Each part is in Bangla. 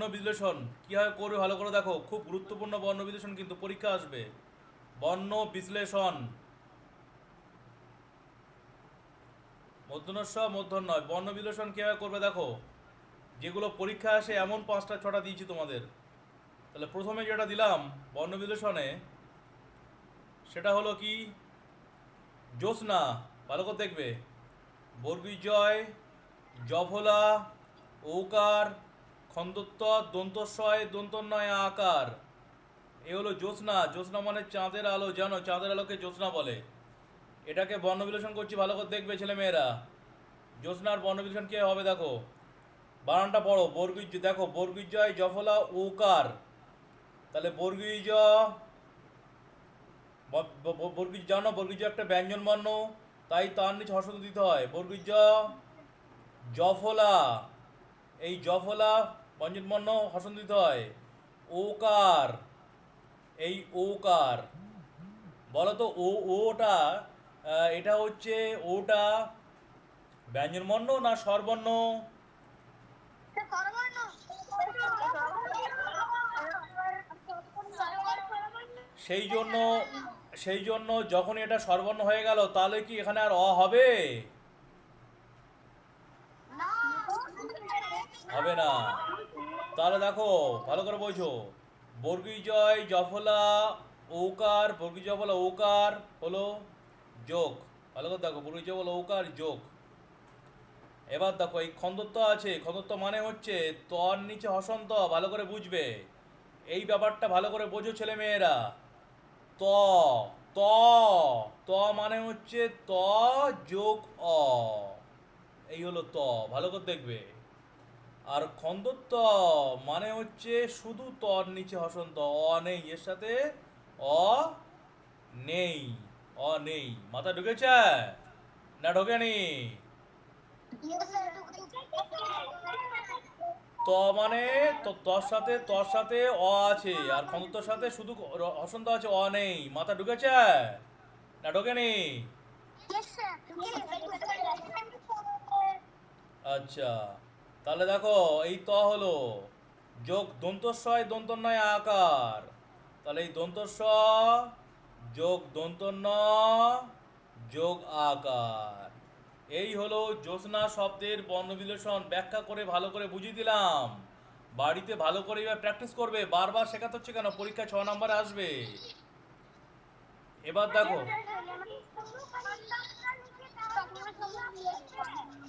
বর্ণ বিশ্লেষণ কীভাবে করবে ভালো করে দেখো। খুব গুরুত্বপূর্ণ বর্ণ বিশ্লেষণ কিন্তু পরীক্ষা আসবে। বর্ণ বিশ্লেষণ। মধ্যনস্ব মধ্যন নয়। বর্ণ বিশ্লেষণ কীভাবে করবে দেখো। যেগুলো পরীক্ষা আসে এমন পাঁচটা, ছটা দিয়েছি তোমাদের। তাহলে প্রথমে যেটা দিলাম বর্ণ বিশ্লেষণে, সেটা হলো কি? জ্যোৎস্না, ভালো করে দেখবে। বর্গীজয় জভলা ঔকার খন্দত্ব দন্তস্বয় দন্তন্নয় আকার। এ হলো জ্যোৎস্না। জ্যোৎস্না মানে চাঁদের আলো, জানো? চাঁদের আলোকে জ্যোৎস্না বলে। এটাকে বর্ণবিলেষণ করছি, ভালো করে দেখবে ছেলে মেয়েরা জ্যোৎস্নার বর্ণবিলেষণ কী হবে, দেখো? বানানটা পড়ো বর্গীজ দেখো বর্গীজয় জফলা ঔকার তাহলে বর্গীজ বর্গীজ জানো? বর্গীজ একটা ব্যঞ্জন বর্ণ। তাই তার নিচে হর্ষ দিতে হয়। বর্গীজ জফলা। এই জফলা ব্যঞ্জন বর্ণ হর্ষণ দিতে হয়। ওকার এই ওকার। বলো তো ও ওটা এটা হচ্ছে ওটা ব্যঞ্জন বর্ণ না স্বরবর্ণ? সেই জন্য সেই জন্য যখন এটা স্বরবর্ণ হয়ে গেল তাহলে কি এখানে আর অ হবে? হবে না। তাহলে দেখো, ভালো করে বোঝো। বর্গীজয় জফলা ঔকার বর্গী জফলা ঔকার হলো যোগ। ভালো করে দেখো, বর্গী জফলা ঔকার যোগ। এবার দেখো, এই খন্দত্ব আছে খন্দত্ব মানে হচ্ছে তর নিচে হসন্ত, ভালো করে বুঝবে। এই ব্যাপারটা ভালো করে বোঝো ছেলে মেয়েরা। ত ত ত মানে হচ্ছে ত যোগ অ। এই হলো ত, ভালো করে দেখবে। আর খন্দত্ব মানে হচ্ছে শুধু তর নিচে হসন্ত অ নেই। এর সাথে অ নেই অ নেই। মাথা ঢুকেছে? না ঢোকেনি ত মানে তর সাথে তর সাথে অ আছে। আর খন্দত্বর সাথে শুধু হসন্ত আছে অ নেই। মাথা ঢুকেছে? না ঢোকেনি আচ্ছা। তাহলে দেখো, এই ত হলো যোগ দন্তস্বয় দন্তন্নয় আকার। তাহলে এই দন্তস্ব যোগ দন্তন্য যোগ আকার। এই হলো জ্যোৎস্না শব্দের বর্ণবিলেষণ। ব্যাখ্যা করে ভালো করে বুঝিয়ে দিলাম। বাড়িতে ভালো করে এবার প্র্যাকটিস করবে। বারবার শেখাতে হচ্ছে কেন? পরীক্ষা ছ নম্বরে আসবে। এবার দেখো।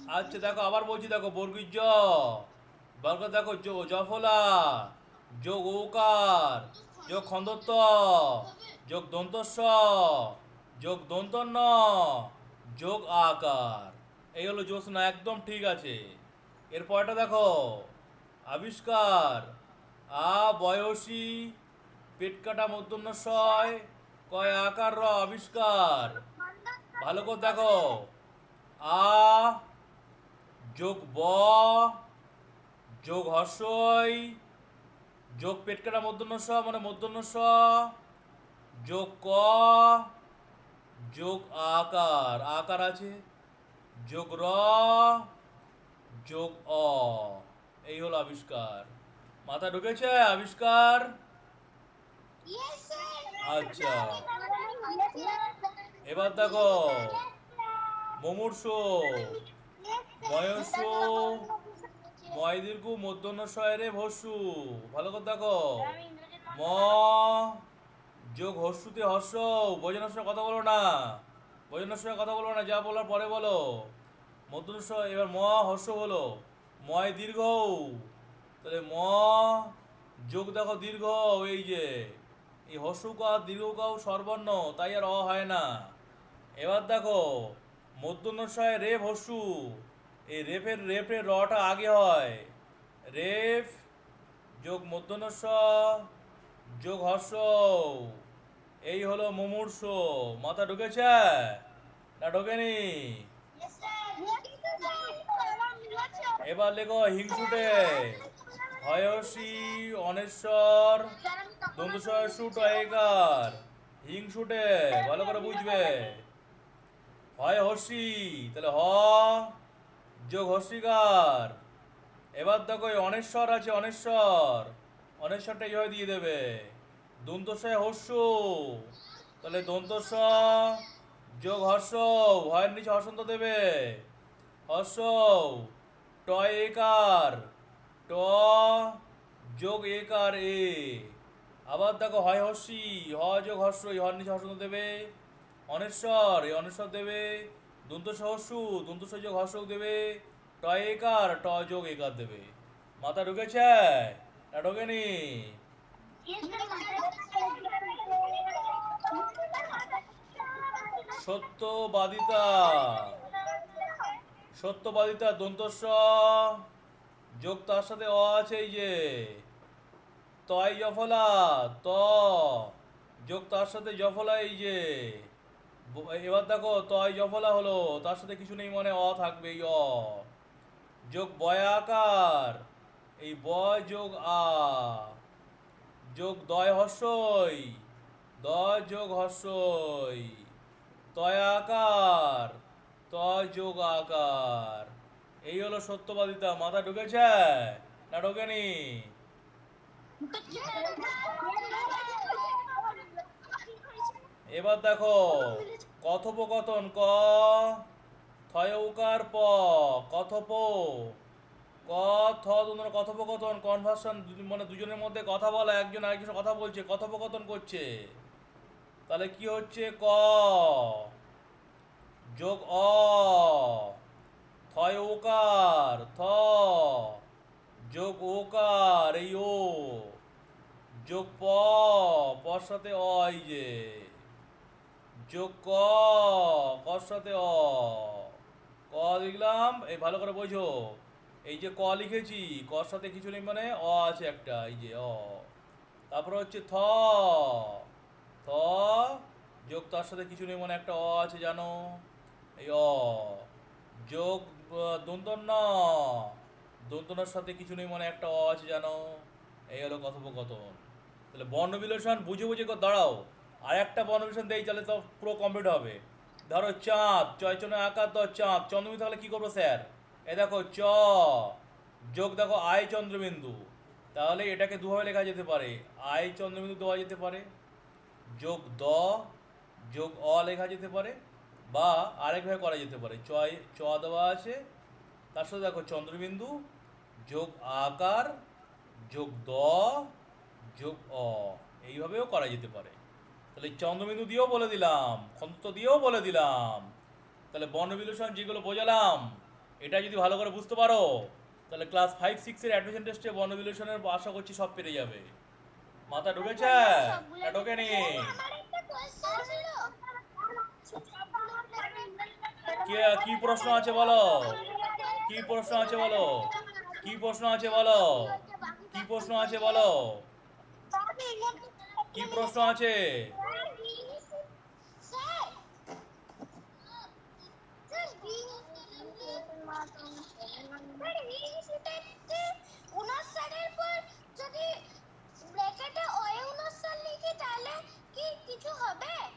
আচ্ছা দেখো, আবার বলছি, দেখো বর্গীর জ বর্গ, দেখো জ জফলা যোগ ঔকার যোগ খন্দত্ব যোগ দন্তস্ব যোগ দন্তন্য যোগ আকার। এই হলো জ্যোৎস্না একদম ঠিক আছে। এরপরটা দেখো, আবিষ্কার, আ, বয়সী, পেট কাটা মধ্যন্য সয় কয় আকার র আবিষ্কার? ভালো করে দেখো, আ যোগ ব যোগ হর্ষই যোগ পেট কাটা মধ্যন্য স মানে মধ্যন্য স যোগ ক যোগ আকার আকার আছে যোগ র যোগ অ এই হলো আবিষ্কার। মাথা ঢুকেছে? আবিষ্কার? আচ্ছা। এবার দেখো মুমূর্ষ। ময়স্য ময় দীর্ঘ মধ্যন্য শয়রে ভস্যু। ভালো করে দেখো। ম, যোগ হর্ষুতে হর্ষ বোঝানোর সময় কথা বলো না। বোঝানোর সময় কথা বলো না, যা বলার পরে বলো। মধ্যন্য এবার ম হর্ষ হলো। ময় দীর্ঘ। তাহলে ম, যোগ দেখো দীর্ঘ, এই যে, এই হর্ষকা দীর্ঘকাও সর্বর্ণ, তাই আর অ হয় না। এবার দেখো মধ্যনশয় রে হর্ষু এই রেফের রেফের রটা আগে হয়। রেফ যোগ মধ্যনস্ব যোগ হর্ষ। এই হলো মুমূর্ষ। মাথা ঢুকেছে? না ঢোকেনি? এবার লেখো হিংসুটে। হয়সী অনেশ্বর দন্তস্বয় শুট একার হিংসুটে ভালো করে বুঝবে। হয় হর্ষি তাহলে হ। যোগ হর্ষিকার এবার দেখো অনেশ্বর আছে, অনেশ্বর। অনেশ্বরটা এইভাবে দিয়ে দেবে? দন্তস্বয় হর্ষু। তাহলে দন্তস্ব যোগ হর্ষ, ভয়ের নিচে হর্ষন্ত দেবে। হর্ষ, টয় একার। ট যোগ একার এ। আবার দেখো হয় হর্ষি, হ যোগ হর্ষ, এই হর নিচে হর্ষন্ত দেবে। অনেশ্বর, এই অনেশ্বর দেবে। দন্ত সহস্যু দন্ত যোগ হর্ষ দেবে ট একার ট যোগ একার দেবে। মাথা ঢুকেছে? না ঢোকেনি? সত্যবাদিতা। সত্যবাদিতা, দন্তস্ব। যোগ তার সাথে অ আছে এই যে। তয় জফলা, ত। যোগ তার সাথে জফলা এই যে। এবার দেখো তয় জফলা হলো, তার সাথে কিছু নেই মানে অ থাকবে অ। যোগ বয়াকার এই ব যোগ আ। যোগ দয় হর্ষই দ যোগ হস্যই তয় আকার ত যোগ আকার। এই হলো সত্যবাদিতা, মাথা ঢুকেছে? না ঢোকেনি? এবার দেখো, কথোপকথন ক, থয়ৌকার প, কথোপ, ক, থ দুজনের কথোপকথন কনভার্সন মানে দুজনের মধ্যে কথা বলা, একজন আরেকজনের কথা বলছে, কথোপকথন করছে। তাহলে কি হচ্ছে? ক, যোগ অ থয় ওকার থ, যোগ ওকার, এই ও, যোগ প, পর সাথে অ, এই যে। যোগ ক কর সাথে অ। ক লিখলাম, এই ভালো করে বোঝো। এই যে ক লিখেছি কর সাথে কিছু নেই মানে অ আছে একটা, এই যে অ। তারপর হচ্ছে থ। থ যোগ তার সাথে কিছু নেই মানে একটা অ আছে, জানো? এই অ। যোগ দন্তন্য। দন্তনার সাথে কিছু নেই মানে একটা অ আছে, জানো? এই হলো কথোপকথন। তাহলে বর্ণবিলেষণ, বুঝে বুঝে করে, দাঁড়াও। আর একটা বর্ণবিলেষণ দেই, তাহলে তো পুরো কমপ্লিট হবে। ধরো চাঁদ, চয়চনে আকার দ চাঁদ। চন্দ্রবিন্দু তাহলে কী করব স্যার? এ দেখো চ, যোগ দেখো আয় চন্দ্রবিন্দু। তাহলে এটাকে দুভাবে লেখা যেতে পারে। আয় চন্দ্রবিন্দু দেওয়া যেতে পারে। যোগ দ, যোগ অ লেখা যেতে পারে। বা আরেকভাবে করা যেতে পারে। চয়, চ দেওয়া আছে। তার সাথে দেখো চন্দ্রবিন্দু, যোগ আকার, যোগ দ, যোগ অ। এইভাবেও করা যেতে পারে। তাহলে চন্দ্রবিন্দু দিয়েও বলে দিলাম খন্ত দিয়েও বলে দিলাম। তাহলে বর্ণবিলেষণ যেগুলো বোঝালাম এটা যদি ভালো করে বুঝতে পারো তাহলে ক্লাস ফাইভ সিক্সের অ্যাডমিশন টেস্টে বর্ণবিলেষণের আশা করছি সব পেরে যাবে। মাথা ঢুকেছে? না। ঢোকেনি কে কি প্রশ্ন আছে বলো? কি প্রশ্ন আছে বলো? কি প্রশ্ন আছে বলো? কি প্রশ্ন আছে বলো? কি প্রশ্ন আছে?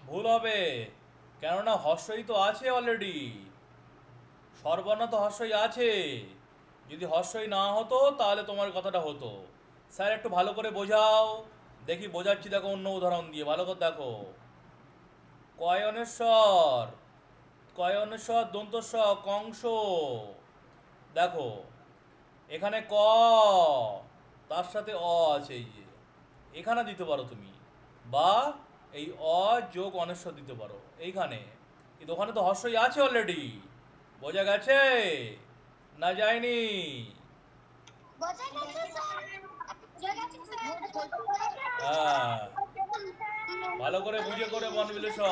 ভুল হবে। কেননা হর্ষই তো আছে অলরেডি সর্বর্ণ তো হর্ষই আছে। যদি হর্ষই না হতো, তাহলে তোমার কথাটা হতো। স্যার, একটু ভালো করে বোঝাও। দেখি, বোঝাচ্ছি দেখো অন্য উদাহরণ দিয়ে। ভালো করে দেখো। কয়নেশ্বর? কয়নেশ্বর দন্তস্ব কংস। দেখো এখানে ক, তার সাথে অ আছে এই যে। এখানে দিতে পারো তুমি। বা এই অ যোগ অনেশ্বর দিতে পারো। এইখানে। কিন্তু ওখানে তো হর্ষই আছে অলরেডি বোঝা গেছে? না যায়নি? হ্যাঁ। ভালো করে বুঝে করে বনবিলেশন